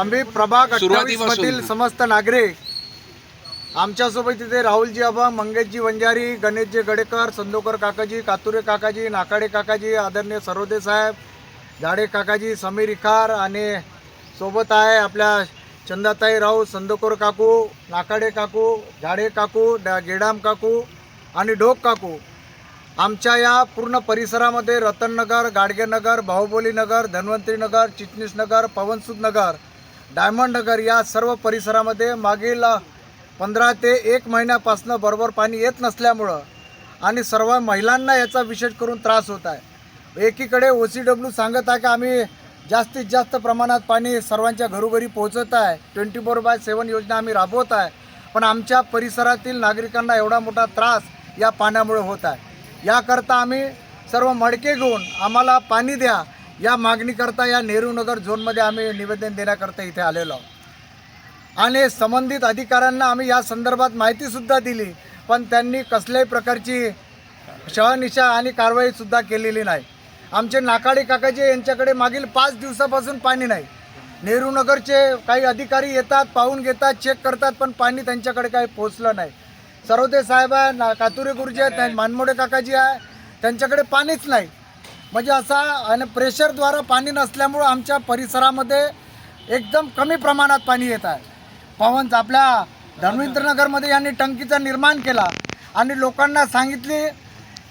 आम्ही प्रभाग अठ्ठावीस. मधील समस्त नागरिक आमच्यासोबत इथे राहुलजी आबा मंगेशजी वंजारी गणेशजी गडेकर संदोकर काकाजी कातुरे काकाजी नाकाडे काकाजी आदरणीय सरोदे साहेब झाडे काकाजी समीर इखार आणि सोबत आहे आपल्या चंदाताई राऊत संदोकर काकू नाकाडे काकू झाडे काकू डा गेडाम काकू आणि ढोक काकू आमच्या या पूर्ण परिसरामध्ये रतननगर गाडगेनगर बाहुबली नगर धन्वंतरी नगर डायमंड नगर या सर्व परिसरामध्ये मागील पंधरा ते एक महिन्यापासून बरोबर पाणी येत नसल्यामुळं आणि सर्व महिलांना याचा विशेष करून त्रास होत आहे. एकीकडे ओ सी डब्ल्यू सांगत आहे की आम्ही जास्तीत जास्त प्रमाणात पाणी सर्वांच्या घरोघरी पोहोचत आहे. ट्वेंटी फोर बाय सेवन योजना आम्ही राबवत आहे. पण आमच्या परिसरातील नागरिकांना एवढा मोठा त्रास या पाण्यामुळे होत आहे. याकरता आम्ही सर्व मडके घेऊन आम्हाला पाणी द्या. या मागणीकरता या नेहरू नगर झोनमध्ये आम्ही निवेदन देण्याकरता इथे आलेलो आहोत. आणि संबंधित अधिकाऱ्यांना आम्ही या संदर्भात माहितीसुद्धा दिली पण त्यांनी कसल्याही प्रकारची शहनिशा आणि कारवाईसुद्धा केलेली नाही. आमचे नाकाडे काकाचे यांच्याकडे मागील पाच दिवसापासून पाणी नाही. नेहरू नगरचे काही अधिकारी येतात पाहून घेतात चेक करतात पण पाणी त्यांच्याकडे काही पोचलं नाही. सरोदे साहेब आहे ना कातुरे गुरुजी आहेत मानमोडे काकाजी आहे त्यांच्याकडे पाणीच नाही. म्हणजे असा आणि प्रेशरद्वारा पाणी नसल्यामुळं आमच्या परिसरामध्ये एकदम कमी प्रमाणात पाणी येत आहे. पवन आपल्या धर्मेंद्रनगरमध्ये यांनी टंकीचा निर्माण केला आणि लोकांना सांगितले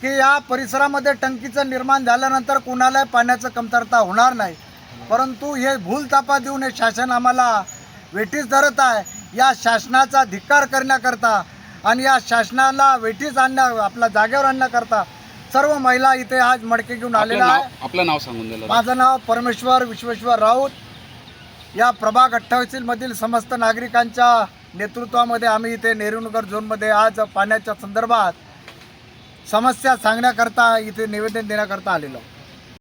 की या परिसरामध्ये टंकीचं निर्माण झाल्यानंतर कुणालाही पाण्याचं कमतरता होणार नाही. परंतु हे भूलतापा देऊन हे शासन आम्हाला वेठीस धरत आहे. या शासनाचा धिक्कार करण्याकरता आणि या शासनाला वेठीस आणण्या आपल्या जागेवर आणण्याकरता सर्व महिला इथे आज मडके घेऊन आलेल्या आहे आपलं नाव सांगून दिलं. माझं नाव परमेश्वर विश्वेश्वर राऊत. या प्रभाग अठ्ठावीस मधील समस्त नागरिकांच्या नेतृत्वामध्ये आम्ही इथे नेहरूनगर झोनमध्ये आज पाण्याच्या संदर्भात समस्या सांगण्याकरता इथे निवेदन देण्याकरता आलेलो.